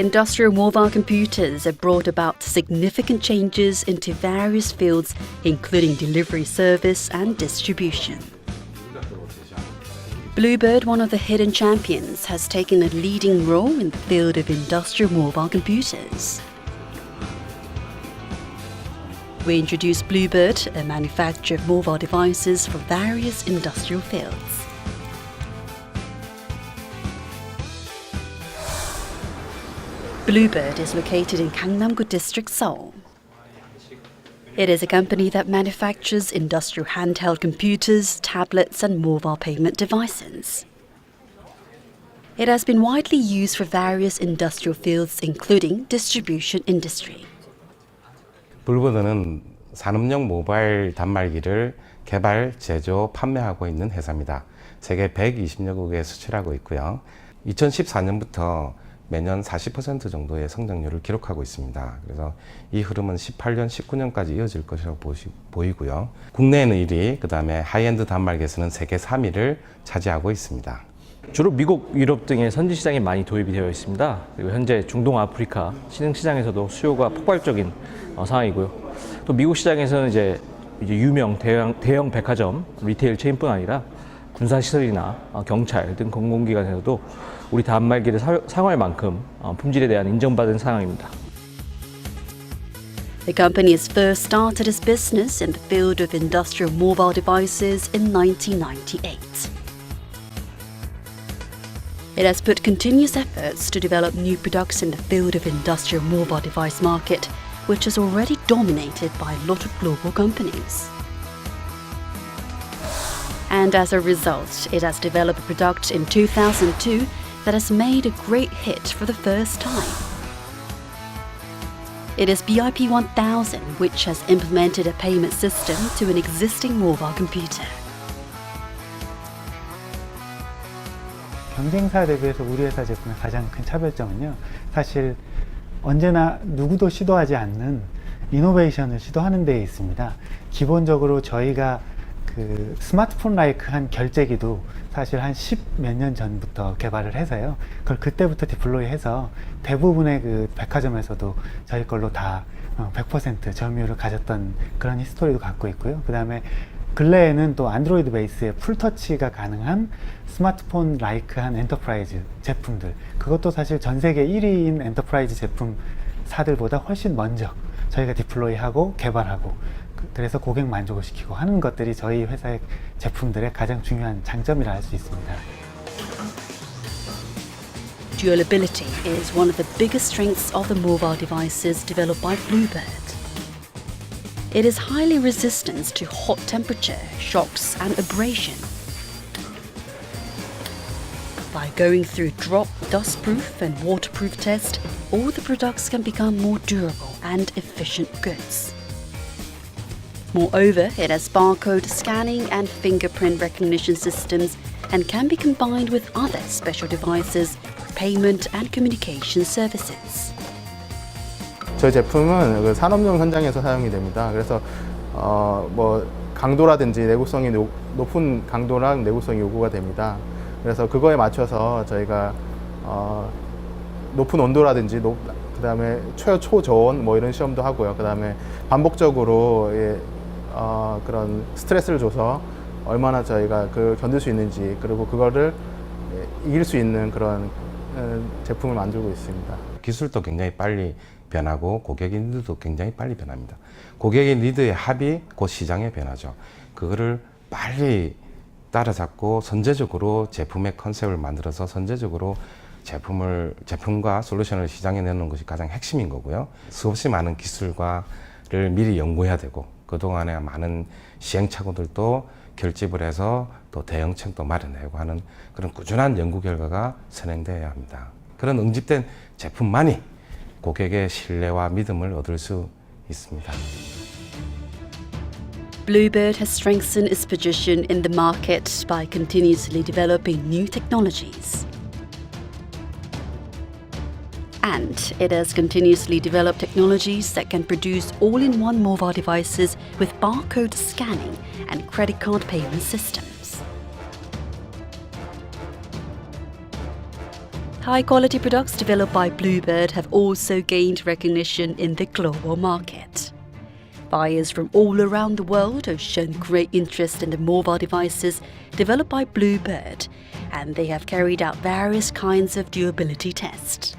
Industrial mobile computers have brought about significant changes into various fields, including delivery service and distribution. Bluebird, one of the hidden champions, has taken a leading role in the field of industrial mobile computers. We introduced Bluebird, a manufacturer of mobile devices for various industrial fields. Bluebird is located in Gangnam-gu District, Seoul. It is a company that manufactures industrial handheld computers, tablets, and mobile payment devices. It has been widely used for various industrial fields, including distribution industry. 블루버드는 산업용 모바일 단말기를 개발, 제조, 판매하고 있는 회사입니다. 세계 120여 국에 수출하고 있고요. 2014년부터 매년 40% 정도의 성장률을 기록하고 있습니다. 그래서 이 흐름은 18년, 19년까지 이어질 것이라고 보시, 보이고요. 국내에는 1위, 그 다음에 하이엔드 단말기에서는 세계 3위를 차지하고 있습니다. 주로 미국, 유럽 등의 선진 시장에 많이 도입이 되어 있습니다. 그리고 현재 중동, 아프리카 신흥 시장에서도 수요가 폭발적인 어, 상황이고요. 또 미국 시장에서는 이제, 이제 유명 대형, 대형 백화점, 리테일 체인뿐 아니라 군사 시설이나 어, 경찰 등 공공기관에서도 우리 단말기를 사- 사용할 만큼 어, 품질에 대한 인정받은 상황입니다. The company has first started its business in the field of industrial mobile devices in 1998. It has put continuous efforts to develop new products in the field of industrial mobile device market, which is already dominated by a lot of global companies. And as a result, it has developed a product in 2002 that has made a great hit for the first time. It is BIP 1000, which has implemented a payment system to an existing mobile computer. 경쟁사 대비해서 우리 회사 제품의 가장 큰 차별점은요. 사실 언제나 누구도 시도하지 않는 이노베이션을 시도하는 데에 있습니다. 기본적으로 저희가 그 스마트폰 라이크한 결제기도 사실 한10몇년 전부터 개발을 해서요. 그걸 그때부터 디플로이 해서 대부분의 그 백화점에서도 저희 걸로 다 어, 100% 점유율을 가졌던 그런 히스토리도 갖고 있고요. 그 다음에 근래에는 또 안드로이드 베이스의 풀터치가 가능한 스마트폰 라이크한 엔터프라이즈 제품들 그것도 사실 전 세계 1위인 엔터프라이즈 제품사들보다 훨씬 먼저 저희가 디플로이하고 개발하고 그- 그래서 고객 만족을 시키고 하는 것들이 저희 회사의 제품들의 가장 중요한 장점이라 할 수 있습니다. Durability is one of the biggest strengths of the mobile devices developed by Bluebird. It is highly resistant to hot temperature, shocks, and abrasion. By going through drop, dustproof, and waterproof test, all the products can become more durable and efficient goods. Moreover, it has barcode scanning and fingerprint recognition systems and can be combined with other special devices payment and communication services. 저희 제품은 그 산업용 현장에서 사용이 됩니다. 그래서 어, 뭐 강도라든지 내구성이 노- 높은 강도랑 내구성이 요구가 됩니다. 그래서 그거에 맞춰서 저희가 어, 높은 온도라든지 높, 그다음에 초 초저온 뭐 이런 시험도 하고요. 그다음에 반복적으로 예, 어, 그런 스트레스를 줘서 얼마나 저희가 그 견딜 수 있는지 그리고 그거를 예, 이길 수 있는 그런 어, 제품을 만들고 있습니다. 기술도 굉장히 빨리 변하고 고객의 니드도 굉장히 빨리 변합니다. 고객의 니드의 합이 곧 시장의 변화죠. 그거를 빨리 따라잡고 선제적으로 제품의 컨셉을 만들어서 선제적으로 제품을 제품과 솔루션을 시장에 내놓는 것이 가장 핵심인 거고요. 수없이 많은 기술과를 미리 연구해야 되고 그동안에 많은 시행착오들도 결집을 해서 또 대응책도 마련하고 하는 그런 꾸준한 연구 결과가 선행되어야 합니다. 그런 응집된 제품만이 고객의 신뢰와 믿음을 얻을 수 있습니다. Bluebird has strengthened its position in the market by continuously developing new technologies. And it has continuously developed technologies that can produce all in one mobile devices with barcode scanning and credit card payment systems. High quality products developed by Bluebird have also gained recognition in the global market. Buyers from all around the world have shown great interest in the mobile devices developed by Bluebird, and they have carried out various kinds of durability tests.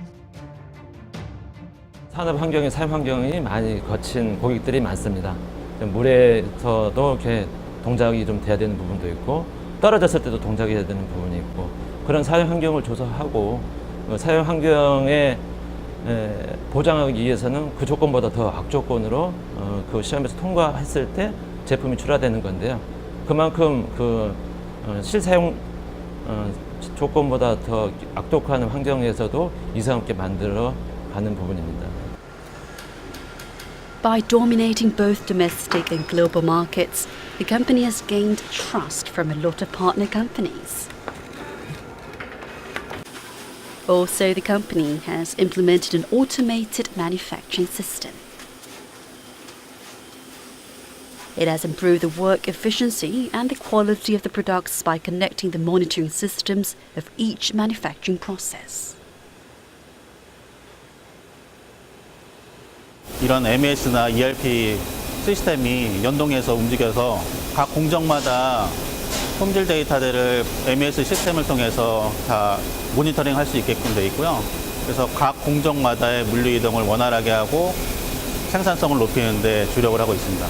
산업 환경의 사용 환경이 많이 거친 고객들이 많습니다. 물에서도 이렇게 동작이 좀 돼야 되는 부분도 있고 떨어졌을 때도 동작이 해야 되는 부분이 있고 그런 사용 환경을 조사하고 어, 사용 환경에 에, 보장하기 위해서는 그 조건보다 더 악조건으로 어, 그 시험에서 통과했을 때 제품이 출하되는 건데요. 그만큼 그 어, 실사용 어, 조건보다 더 악독한 환경에서도 이상 없게 만들어 가는 부분입니다. By dominating both domestic and global markets, the company has gained trust from a lot of partner companies. Also, the company has implemented an automated manufacturing system. It has improved the work efficiency and the quality of the products by connecting the monitoring systems of each manufacturing process. 이런 MES나 ERP 시스템이 연동해서 움직여서 각 공정마다 품질 데이터들을 MES 시스템을 통해서 다 모니터링 할 수 있게끔 되어 있고요. 그래서 각 공정마다의 물류 이동을 원활하게 하고 생산성을 높이는 데 주력을 하고 있습니다.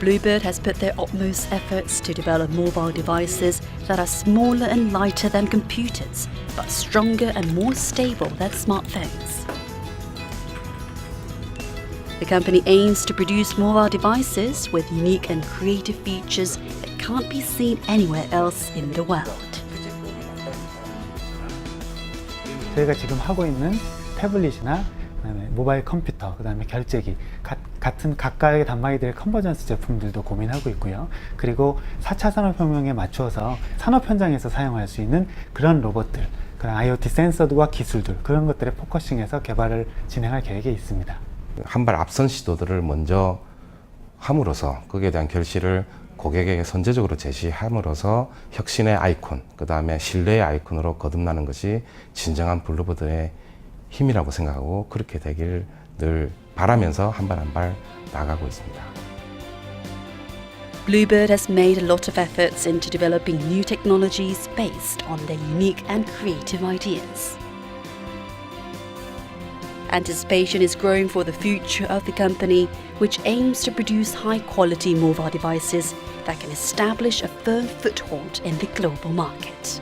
Bluebird has put their utmost efforts to develop mobile devices that are smaller and lighter than computers, but stronger and more stable than smartphones. The company aims to produce mobile devices with unique and creative features that can't be seen anywhere else in the world. 저희가 지금 하고 있는 태블릿이나 그다음에 모바일 컴퓨터, 그다음에 결제기 가- 같은 각각의 단말기들의 컨버전스 제품들도 고민하고 있고요. 그리고 4차 산업혁명에 맞추어서 산업 현장에서 사용할 수 있는 그런 로봇들, 그런 IoT 센서들과 기술들 그런 것들에 포커싱해서 개발을 진행할 계획에 있습니다. 한 발 앞선 시도들을 먼저 함으로써 거기에 대한 결실을 고객에게 선제적으로 제시함으로써 혁신의 아이콘, 그 다음에 신뢰의 아이콘으로 거듭나는 것이 진정한 블루버드의 힘이라고 생각하고 그렇게 되길 늘 바라면서 한 발 한 발 나가고 있습니다. Bluebird has made a lot of efforts into developing new technologies based on their unique and creative ideas. Anticipation is growing for the future of the company, which aims to produce high quality mobile devices that can establish a firm foothold in the global market.